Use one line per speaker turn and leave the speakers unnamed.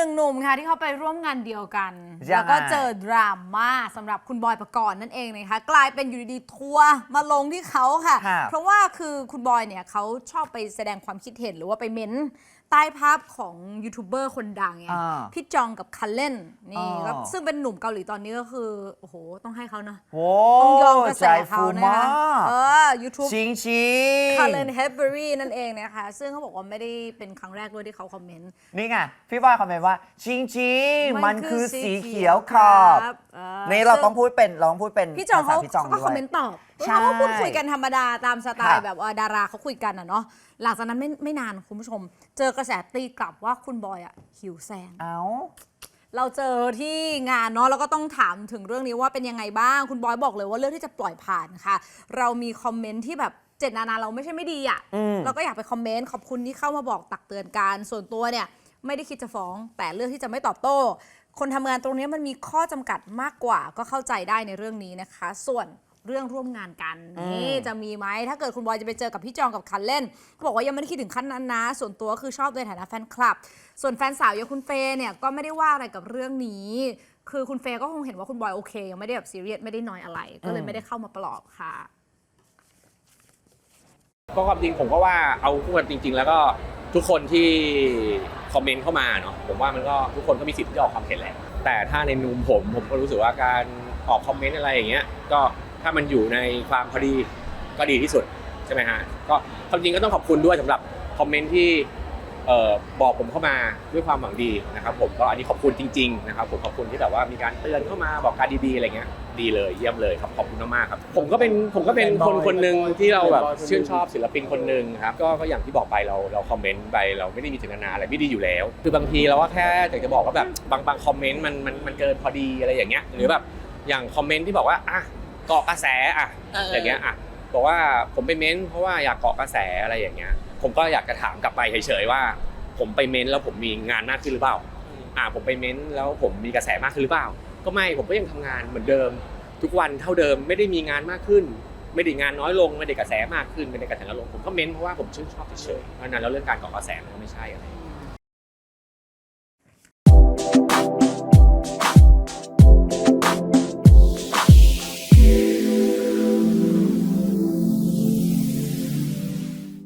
นึ่งหนุ่มค่ะที่เขาไปร่วมงานเดียวกัน
ยังไง
แล้วก็เจอดราม่าสำหรับคุณบอยประกรณ์นั่นเองนะคะ กลายเป็นอยู่ดีๆทัวร์มาลงที่เขาค่ะ
ค่ะ
เพราะว่าคือคุณบอยเนี่ยเขาชอบไปแสดงความคิดเห็นหรือว่าไปเม้น ใต้ภาพของยูทูบเบอร์คนดังไง
อ่า
พี่จองกับคันเล่นนี่
อ๋อ
ก็ซึ่งเป็นหนุ่มเกาหลีตอนนี้ก็คือ โอ้โห ต้องให้เขานะ
โอ้
ต้องยอมกระแส
ใจ
เขา
ฟู
นะ
มา
คะ
ก
เออ YouTube
ชิงชิง
คาร์เลนเฮเบอรี่นั่นเองนะคะ ซึ่งเขาบอกว่าไม่ได้เป็นครั้งแรกด้วยที่เขาคอมเมนต์
นี่ไง พี่บอยคอมเมนต์ว่า ชิงชิง
มั
มันน
คื
คืออ
สี
สี
เขี
เขี
ย
ยวว
ค
ข
รั
อ
บบเออ
นี่เรา
ซึ่ง
ต้องพูดเป็นเราต้องพูดเป็น
พี่จองเขา
ภษพี่จอง
เขาก็
ด้ว
คอยมเมนต์ตอบ
ใช่
เขาก็พูดคุยกันธรรมดาตามสไตล์
ค่ะ
แบบว่าดาราเขาคุยกันอะเนาะหลังจากนั้นไม่ไม่นานคุณผู้ชม เจอกระแสตีกลับว่าคุณบอยอะหิวแซง
เอ้า
เราเจอที่งานเนาะแล้วก็ต้องถามถึงเรื่องนี้ว่าเป็นยังไงบ้าง คุณบอยบอกเลยว่าเรื่องที่จะปล่อยผ่านค่ะ เรามีคอมเมนต์ที่แบบเจตนานาเราไม่ใช่ไม่ดีอะ่ะ
อืม
เราก็อยากไปคอมเมนต์ขอบคุณที่เข้ามาบอกตักเตือนกันส่วนตัวเนี่ย ไม่ได้คิดจะฟ้อง แต่เลือกที่จะไม่ตอบโต้ คนทำงานตรงนี้มันมีข้อจำกัดมากกว่าก็เข้าใจได้ในเรื่องนี้นะคะ ส่วนเรื่องร่วมงานกัน
อืม
นี่จะมีไหมถ้าเกิดคุณบอยจะไปเจอกับพี่จองกับคันเล่นเขาบอกว่ายังไม่ได้คิดถึงขั้นนั้นนะ ส่วนตัวคือชอบในฐานะแฟนคลับ ส่วนแฟนสาวอย่างคุณเฟย์เนี่ยก็ไม่ได้ว่าอะไรกับเรื่องนี้ คือคุณเฟย์ก็คงเห็นว่าคุณบอยโอเค ยังไม่ได้แบบซีเรียสไม่ได้น้อยอะไร ก็เลยไม่ได้เข้ามาปลอบค่ะ
ก็ความจริงผมก็ว่าเอาพูดกันจริง ๆ แล้วก็ ทุกคนที่คอมเมนต์เข้ามาเนาะผมว่ามันก็ทุกคนก็มีสิทธิ์ที่จะออกความเห็นแหละแต่ถ้าในมุมผมผมก็รู้สึกว่าการออกคอมเมนต์อะไรอย่างเงี้ยก็ถ้ามันอยู่ในความพอดีก็ดีที่สุดใช่ไหมฮะก็ความจริงก็ต้องขอบคุณด้วยสำหรับคอมเมนต์ที่ เอ่อบอกผมเข้ามาด้วยความหวังดีนะครับผมก็อันนี้ขอบคุณจริงๆนะครับผมขอบคุณที่แบบว่ามีการเตือนเข้ามาบอกการดีๆอะไรเงี้ยดีเลยเยี่ยมเลยครับขอบคุณมากๆครับผมก็เป็นผมก็เป็นคนคนหนึ่งที่เราแบบชื่นชอบศิลปินคนหนึ่งครับก็ก็อย่างที่บอกไปเราเราคอมเมนต์ไปเราไม่ได้มีเจตนาอะไรไม่ดีอยู่แล้ว คือบางทีเราก็แค่อยากจะบอกว่าแบบบางบางคอมเมนต์มันมันมันเกินพอดีอะไรอย่างเงี้ยหรือแบบอย่างคอมเมนต์ที่บอกว่าอะเกาะกระแสอะอย่างเงี้ยอะ บอกว่าผมไปเม้นเพราะว่าอยากเกาะกระแสอะไรอย่างเงี้ย ผมก็อยากจะถามกลับไปเฉยๆว่า ผมไปเม้นแล้วผมมีงานมากขึ้นหรือเปล่า อ่าผมไปเม้นแล้วผมมีกระแสมากขึ้นหรือเปล่า ก็ไม่ผมก็ยังทำงานเหมือนเดิม ทุกวันเท่าเดิมไม่ได้มีงานมากขึ้น ไม่ได้งานน้อยลงไม่ได้กระแสมากขึ้นไม่ได้กระแสน้อยลงผมก็เม้นเพราะว่าผมชื่นชอบเฉยๆเพราะฉะนั้นแล้วเรื่องการเกาะกระแสมันก็ไม่ใช่อะไร